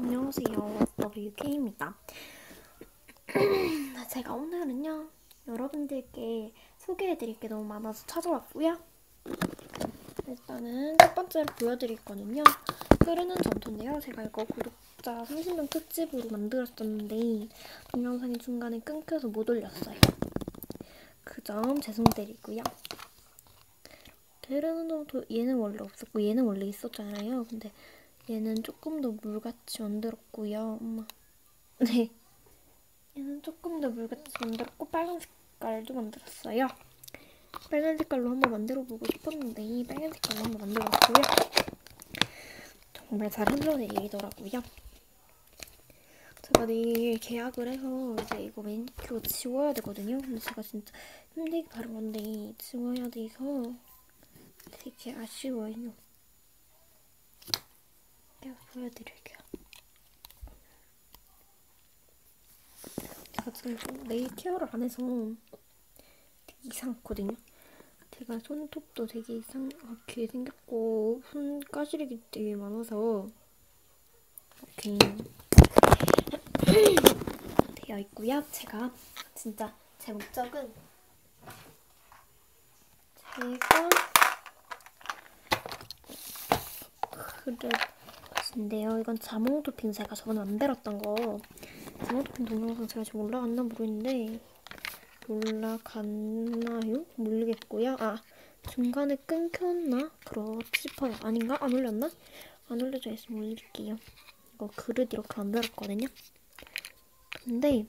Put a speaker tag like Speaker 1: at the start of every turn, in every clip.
Speaker 1: 안녕하세요. WK입니다. 제가 오늘은요, 여러분들께 소개해드릴 게 너무 많아서 찾아왔고요. 일단은 첫 번째로 보여드릴 거는요, 끓이는 전토인데요. 제가 이거 구독자 30명 특집으로 만들었었는데, 동영상이 중간에 끊겨서 못 올렸어요. 그 점 죄송드리고요. 끓이는 전토, 얘는 원래 없었고, 얘는 원래 있었잖아요. 근데 얘는 조금 더 물같이 만들었고요. 엄마. 네. 얘는 조금 더 물같이 만들었고 빨간 색깔도 만들었어요. 빨간 색깔로 한번 만들어보고 싶었는데 이 빨간 색깔로 한번 만들었고요. 정말 잘 흘러내리더라고요. 제가 내일 계약을 해서 이제 이거 매니큐어 지워야 되거든요. 근데 제가 진짜 힘들게 바른 건데 지워야 돼서 되게 아쉬워요. 제가 보여드릴게요. 제가 지금 좀 네일 케어를 안 해서 되게 이상하거든요. 제가 손톱도 되게 이상하게 생겼고 손가시력이 되게 많아서 이렇게 되어 있고요. 제가 진짜 제 목적은 제가 그래 인데요. 이건 자몽 토핑 제가 저번에 만들었던 거 자몽 토핑 동영상 제가 지금 올라갔나 모르겠는데 올라갔나요? 모르겠고요. 아 중간에 끊겼나? 그렇지 싶어요. 아닌가? 안 올렸나? 안 올려져 있으면 올릴게요. 이거 그릇 이렇게 만들었거든요. 근데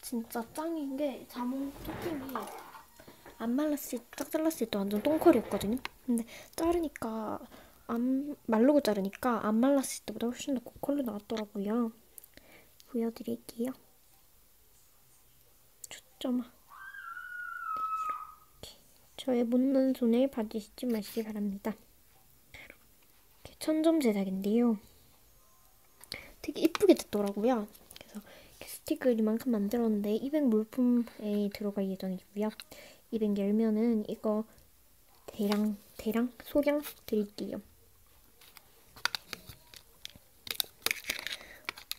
Speaker 1: 진짜 짱인 게 자몽 토핑이 안 말랐을 딱 잘랐을 때 완전 똥컬이었거든요. 근데 자르니까 안 말르고 자르니까 안 말랐을 때보다 훨씬 더 고컬로 나왔더라고요. 보여드릴게요. 초점아. 저의 못난 손을 봐주시지 마시기 바랍니다. 이렇게 천점 제작인데요. 되게 이쁘게 됐더라고요. 그래서 스틱을 이만큼 만들었는데 200 물품에 들어갈 예정이고요. 200 열면은 이거 대량 대량 소량 드릴게요.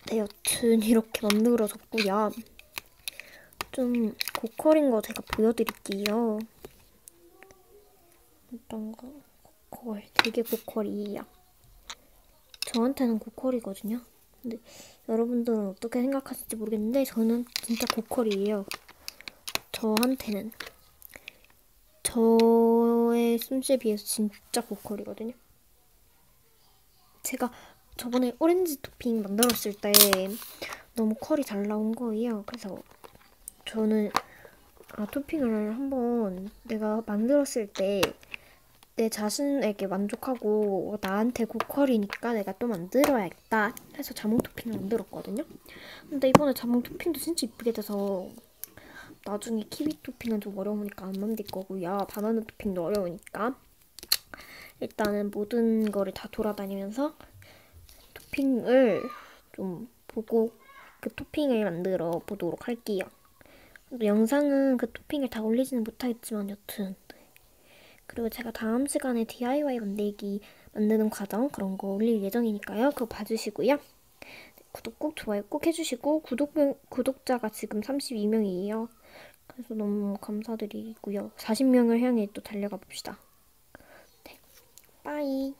Speaker 1: 네, 여튼 이렇게 만들어졌고요. 좀 고퀄인 거 제가 보여드릴게요. 어떤 거? 고퀄. 되게 고퀄이에요. 저한테는 고퀄이거든요. 근데 여러분들은 어떻게 생각하실지 모르겠는데 저는 진짜 고퀄이에요. 저한테는. 저의 솜씨에 비해서 진짜 고퀄이거든요. 제가 저번에 오렌지 토핑 만들었을 때 너무 컬이 잘 나온 거예요. 그래서 저는 아, 토핑을 한번 내가 만들었을 때 내 자신에게 만족하고 나한테 고퀄이니까 내가 또 만들어야겠다 해서 자몽 토핑을 만들었거든요. 근데 이번에 자몽 토핑도 진짜 이쁘게 돼서 나중에 키위 토핑은 좀 어려우니까 안 만들 거고요. 바나나 토핑도 어려우니까 일단은 모든 거를 다 돌아다니면서 토핑을 좀 보고 그 토핑을 만들어 보도록 할게요. 영상은 그 토핑을 다 올리지는 못하겠지만 여튼 그리고 제가 다음 시간에 DIY 만들기 만드는 과정 그런 거 올릴 예정이니까요. 그거 봐주시고요. 구독 꼭 좋아요 꼭 해주시고 구독, 구독자가 지금 32명이에요. 그래서 너무 감사드리고요. 40명을 향해 또 달려가 봅시다. 네. 빠이.